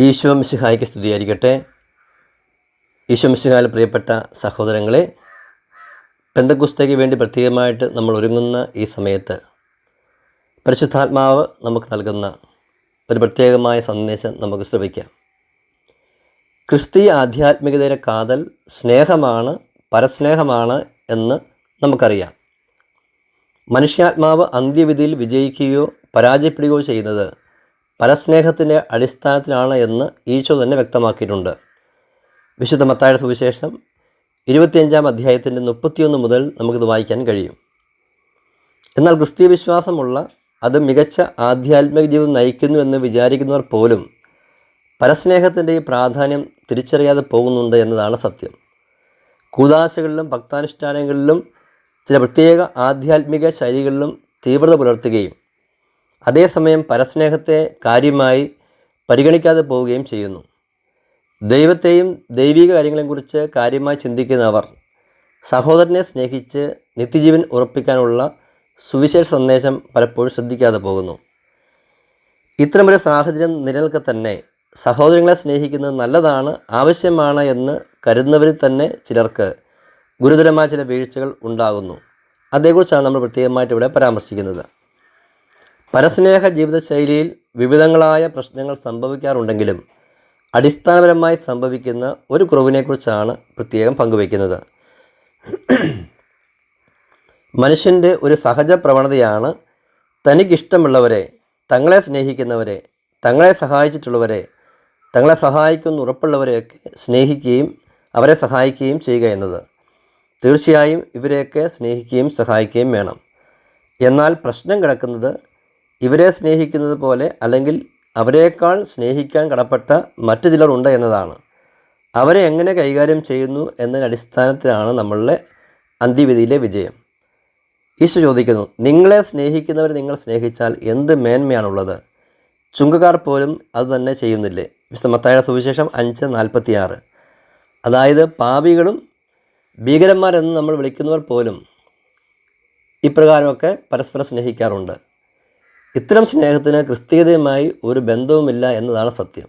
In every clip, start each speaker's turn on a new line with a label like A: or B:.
A: ഈശോ മിശിഹായ്ക്ക് സ്തുതിയായിരിക്കട്ടെ. ഈശോ മിശിഹായിൽ പ്രിയപ്പെട്ട സഹോദരങ്ങളെ പെന്തക്കുസ്തയ്ക്ക് വേണ്ടി പ്രത്യേകമായിട്ട് നമ്മൾ ഒരുങ്ങുന്ന ഈ സമയത്ത് പരിശുദ്ധാത്മാവ് നമുക്ക് നൽകുന്ന ഒരു പ്രത്യേകമായ സന്ദേശം നമുക്ക് ശ്രമിക്കാം ക്രിസ്തീയ ആധ്യാത്മികതയുടെ കാതൽ സ്നേഹമാണ് പരസ്നേഹമാണ് എന്ന് നമുക്കറിയാം. മനുഷ്യാത്മാവ് അന്ത്യവിധിയിൽ വിജയിക്കുകയോ പരാജയപ്പെടുകയോ ചെയ്യുന്നത് പരസ്നേഹത്തിന്റെ അടിസ്ഥാനത്തിലാണ് എന്ന് ഈശോ തന്നെ വ്യക്തമാക്കിയിട്ടുണ്ട്. വിശുദ്ധ മത്തായുടെ സുവിശേഷം ഇരുപത്തിയഞ്ചാം അധ്യായത്തിന്റെ മുപ്പത്തിയൊന്ന് മുതൽ നമുക്കിത് വായിക്കാൻ കഴിയും. എന്നാൽ ക്രിസ്തീയ വിശ്വാസമുള്ള അത് മികച്ച ആധ്യാത്മിക ജീവിതം നയിക്കുന്നു എന്ന് വിചാരിക്കുന്നവർ പോലും പരസ്നേഹത്തിന്റെ ഈ പ്രാധാന്യം തിരിച്ചറിയാതെ പോകുന്നുണ്ട് എന്നതാണ് സത്യം. കൂതാശകളിലും ഭക്താനുഷ്ഠാനങ്ങളിലും ചില പ്രത്യേക ആധ്യാത്മിക ശൈലികളിലും തീവ്രത പുലർത്തുകയും അതേസമയം പരസ്നേഹത്തെ കാര്യമായി പരിഗണിക്കാതെ പോവുകയും ചെയ്യുന്നു. ദൈവത്തെയും ദൈവിക കാര്യങ്ങളെക്കുറിച്ച് കാര്യമായി ചിന്തിക്കുന്നവർ സഹോദരനെ സ്നേഹിച്ച് നിത്യജീവൻ ഉറപ്പിക്കാനുള്ള സുവിശേഷ സന്ദേശം പലപ്പോഴും ശ്രദ്ധിക്കാതെ പോകുന്നു. ഇത്തരമൊരു സാഹചര്യം നിലനിൽക്കെ തന്നെ സഹോദരങ്ങളെ സ്നേഹിക്കുന്നത് നല്ലതാണ് ആവശ്യമാണ് എന്ന് കരുതുന്നവരിൽ തന്നെ ചിലർക്ക് ഗുരുതരമായ ചില വീഴ്ചകൾ ഉണ്ടാകുന്നു. അതേക്കുറിച്ചാണ് നമ്മൾ പ്രത്യേകമായിട്ട് ഇവിടെ പരാമർശിക്കുന്നത്. പരസ്നേഹ ജീവിതശൈലിയിൽ വിവിധങ്ങളായ പ്രശ്നങ്ങൾ സംഭവിക്കാറുണ്ടെങ്കിലും അടിസ്ഥാനപരമായി സംഭവിക്കുന്ന ഒരു കുറവിനെക്കുറിച്ചാണ് പ്രത്യേകം പങ്കുവയ്ക്കുന്നത്. മനുഷ്യന്റെ ഒരു സഹജ പ്രവണതയാണ് തനിക്കിഷ്ടമുള്ളവരെ തങ്ങളെ സ്നേഹിക്കുന്നവരെ തങ്ങളെ സഹായിച്ചിട്ടുള്ളവരെ തങ്ങളെ സഹായിക്കുന്ന ഉറപ്പുള്ളവരെയൊക്കെ സ്നേഹിക്കുകയും അവരെ സഹായിക്കുകയും ചെയ്യുക എന്നത്. തീർച്ചയായും ഇവരെയൊക്കെ സ്നേഹിക്കുകയും സഹായിക്കുകയും വേണം. എന്നാൽ പ്രശ്നം കിടക്കുന്നത് ഇവരെ സ്നേഹിക്കുന്നത് പോലെ അല്ലെങ്കിൽ അവരെക്കാൾ സ്നേഹിക്കാൻ കടപ്പെട്ട മറ്റു ചിലർ ഉണ്ട് എന്നതാണ്. അവരെ എങ്ങനെ കൈകാര്യം ചെയ്യുന്നു എന്നതിന്റെ അടിസ്ഥാനത്തിലാണ് നമ്മളുടെ അന്ത്യവിധിയിലെ വിജയം. ഈശോ ചോദിക്കുന്നു നിങ്ങളെ സ്നേഹിക്കുന്നവർ നിങ്ങൾ സ്നേഹിച്ചാൽ എന്ത് മേന്മയാണുള്ളത്? ചുങ്കക്കാർ പോലും അത് തന്നെ ചെയ്യുന്നില്ലേ? വിശുദ്ധ മത്തായുടെ സുവിശേഷം അഞ്ച് നാൽപ്പത്തിയാറ്. അതായത് പാപികളും ഭീകരന്മാരെന്ന് നമ്മൾ വിളിക്കുന്നവർ പോലും ഇപ്രകാരമൊക്കെ പരസ്പരം സ്നേഹിക്കാറുണ്ട്. ഇത്തരം സ്നേഹത്തിന് ക്രിസ്തീയതയുമായി ഒരു ബന്ധവുമില്ല എന്നതാണ് സത്യം.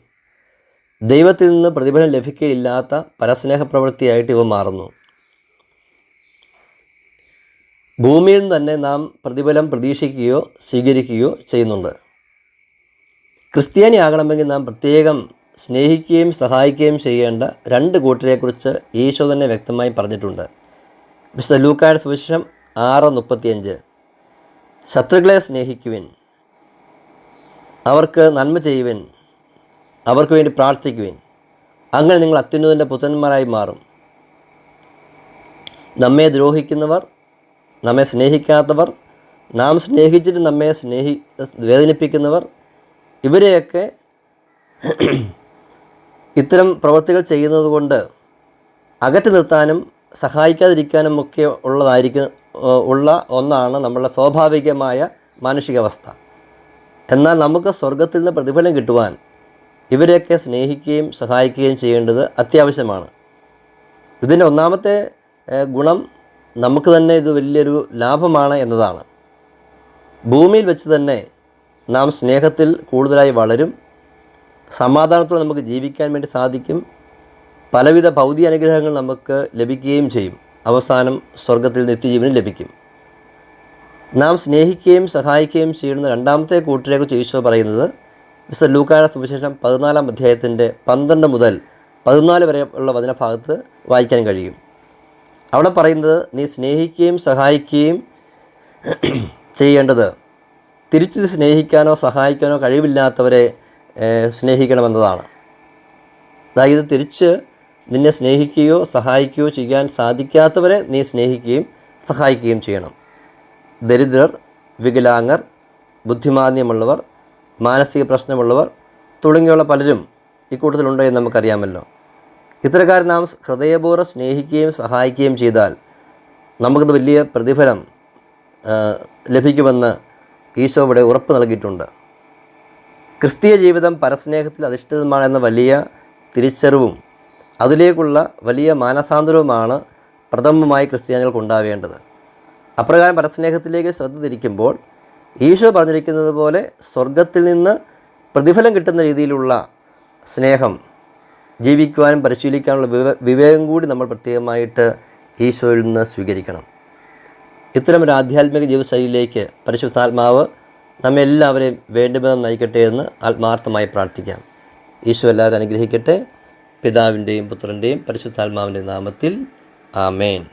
A: ദൈവത്തിൽ നിന്ന് പ്രതിഫലം ലഭിക്കുകയില്ലാത്ത പരസ്നേഹ പ്രവൃത്തിയായിട്ട് ഇവ മാറുന്നു. ഭൂമിയിൽ നിന്ന് തന്നെ നാം പ്രതിഫലം പ്രതീക്ഷിക്കുകയോ സ്വീകരിക്കുകയോ ചെയ്യുന്നുണ്ട്. ക്രിസ്ത്യാനിയാകണമെങ്കിൽ നാം പ്രത്യേകം സ്നേഹിക്കുകയും സഹായിക്കുകയും ചെയ്യേണ്ട രണ്ട് കൂട്ടരെക്കുറിച്ച് ഈശോ തന്നെ വ്യക്തമായി പറഞ്ഞിട്ടുണ്ട്. വിശുദ്ധ ലൂക്കായുടെ സുവിശേഷം ആറ് മുപ്പത്തിയഞ്ച്. ശത്രുക്കളെ സ്നേഹിക്കുവിൻ. അവർക്ക് നന്മ ചെയ്യുവാൻ. അവർക്ക് വേണ്ടി പ്രാർത്ഥിക്കുവിൻ. അങ്ങനെ നിങ്ങൾ അത്യുന്നതിന്റെ പുത്രന്മാരായി മാറും. നമ്മെ ദ്രോഹിക്കുന്നവർ നമ്മെ സ്നേഹിക്കാത്തവർ നാം സ്നേഹിച്ചിട്ട് നമ്മെ സ്നേഹി വേദനിപ്പിക്കുന്നവർ ഇവരെയൊക്കെ ഇത്തരം പ്രവൃത്തികൾ ചെയ്യുന്നത് കൊണ്ട് അകറ്റി നിർത്താനും സഹായിക്കാതിരിക്കാനും ഒക്കെ ഉള്ളതായിരിക്കും ഉള്ള ഒന്നാണ് നമ്മളുടെ സ്വാഭാവികമായ മാനുഷികാവസ്ഥ. എന്നാൽ നമുക്ക് സ്വർഗത്തിൽ നിന്ന് പ്രതിഫലം കിട്ടുവാൻ ഇവരെയൊക്കെ സ്നേഹിക്കുകയും സഹായിക്കുകയും ചെയ്യേണ്ടത് അത്യാവശ്യമാണ്. ഇതിന്റെ ഒന്നാമത്തെ ഗുണം നമുക്ക് തന്നെ ഇത് വലിയൊരു ലാഭമാണ് എന്നതാണ്. ഭൂമിയിൽ വെച്ച് തന്നെ നാം സ്നേഹത്തിൽ കൂടുതലായി വളരും സമാധാനത്തോടെ നമുക്ക് ജീവിക്കാൻ വേണ്ടി സാധിക്കും പലവിധ ഭൗതിക അനുഗ്രഹങ്ങൾ നമുക്ക് ലഭിക്കുകയും ചെയ്യും അവസാനം സ്വർഗത്തിൽ നിത്യജീവനും ലഭിക്കും. നാം സ്നേഹിക്കുകയും സഹായിക്കുകയും ചെയ്യുന്ന രണ്ടാമത്തെ കൂട്ടരെക്കുറിച്ച് ഈശോ പറയുന്നത് മിസ്റ്റർ ലൂക്കായുടെ സുവിശേഷം പതിനാലാം അധ്യായത്തിന്റെ പന്ത്രണ്ട് മുതൽ പതിനാല് വരെ ഉള്ള വചനഭാഗത്ത് വായിക്കാൻ കഴിയും. അവിടെ പറയുന്നത് നീ സ്നേഹിക്കുകയും സഹായിക്കുകയും ചെയ്യേണ്ടത് തിരിച്ച് സ്നേഹിക്കാനോ സഹായിക്കാനോ കഴിവില്ലാത്തവരെ സ്നേഹിക്കണമെന്നതാണ്. അതായത് തിരിച്ച് നിന്നെ സ്നേഹിക്കുകയോ സഹായിക്കുകയോ ചെയ്യാൻ സാധിക്കാത്തവരെ നീ സ്നേഹിക്കുകയും സഹായിക്കുകയും ചെയ്യണം. ദരിദ്രർ വികലാംഗർ ബുദ്ധിമാന്യമുള്ളവർ മാനസിക പ്രശ്നമുള്ളവർ തുടങ്ങിയുള്ള പലരും ഇക്കൂട്ടത്തിലുണ്ടോ എന്ന് നമുക്കറിയാമല്ലോ. ഇത്തരക്കാർ നാം ഹൃദയപൂർവം സ്നേഹിക്കുകയും സഹായിക്കുകയും ചെയ്താൽ നമുക്കത് വലിയ പ്രതിഫലം ലഭിക്കുമെന്ന് ഈശോ ഇവിടെ ഉറപ്പ് നൽകിയിട്ടുണ്ട്. ക്രിസ്തീയ ജീവിതം പരസ്നേഹത്തിൽ അധിഷ്ഠിതമാണെന്ന വലിയ തിരിച്ചറിവും അതിലേക്കുള്ള വലിയ മാനസാന്തരവുമാണ് പ്രഥമമായി ക്രിസ്ത്യാനികൾക്ക് ഉണ്ടാവേണ്ടത്. അപ്രകാരം പരസ്നേഹത്തിലേക്ക് ശ്രദ്ധ തിരിക്കുമ്പോൾ ഈശോ പറഞ്ഞിരിക്കുന്നത് പോലെ സ്വർഗത്തിൽ നിന്ന് പ്രതിഫലം കിട്ടുന്ന രീതിയിലുള്ള സ്നേഹം ജീവിക്കുവാനും പരിശീലിക്കാനുള്ള വിവേകം കൂടി നമ്മൾ പ്രത്യേകമായിട്ട് ഈശോയിൽ നിന്ന് സ്വീകരിക്കണം. ഇത്തരം ഒരു ആധ്യാത്മിക ജീവിതശൈലിയിലേക്ക് പരിശുദ്ധാത്മാവ് നമ്മെ എല്ലാവരെയും വേണ്ടുവിധം നയിക്കട്ടെ എന്ന് ആത്മാർത്ഥമായി പ്രാർത്ഥിക്കാം. ഈശോ എല്ലാവരും അനുഗ്രഹിക്കട്ടെ. പിതാവിന്റെയും പുത്രന്റെയും പരിശുദ്ധാത്മാവിന്റെ നാമത്തിൽ ആമേൻ.